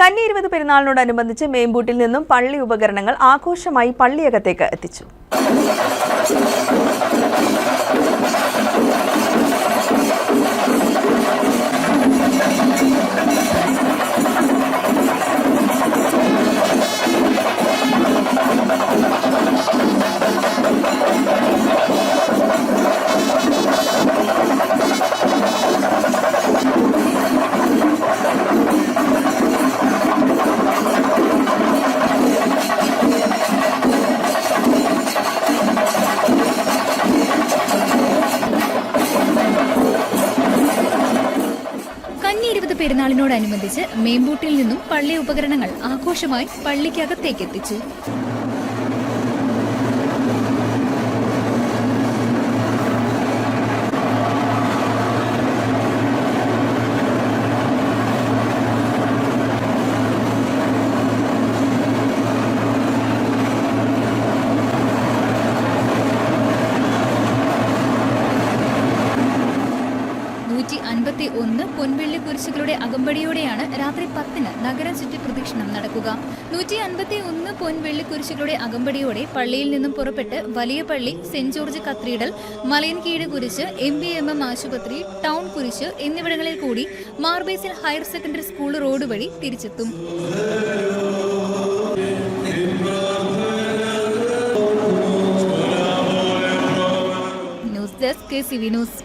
കന്നി ഇരുപത് പെരുന്നാളിനോടനുബന്ധിച്ച് മേമ്പൂട്ടിൽ നിന്നും പള്ളി ഉപകരണങ്ങൾ ആഘോഷമായി പള്ളിയകത്തേക്ക് എത്തിച്ചു. പെരുന്നാളിനോടനുബന്ധിച്ച് മേമ്പൂട്ടിൽ നിന്നും പള്ളി ഉപകരണങ്ങൾ ആഘോഷമായി പള്ളിക്കകത്തേക്ക് എത്തിച്ചു നൂറ്റി അൻപത്തി ഒന്ന് പൊൻവെള്ളി കുരിശുകളുടെ അകമ്പടിയോടെയാണ് രാത്രി പത്തിന് നഗരം ചുറ്റി പ്രദക്ഷിണം നടക്കുക. നൂറ്റി അൻപത്തി ഒന്ന് പൊൻവെള്ളി കുരിശുകളുടെ അകമ്പടിയോടെ പള്ളിയിൽ നിന്നും പുറപ്പെട്ട് വലിയ പള്ളി സെന്റ് ജോർജ് കത്തീഡ്രൽ മലയൻകീട് കുരിശ് എം ബി എം എം ആശുപത്രി ടൗൺ കുരിശ് എന്നിവിടങ്ങളിൽ കൂടി Mar Basil higher secondary school road വഴി തിരിച്ചെത്തും. News desk K C V news.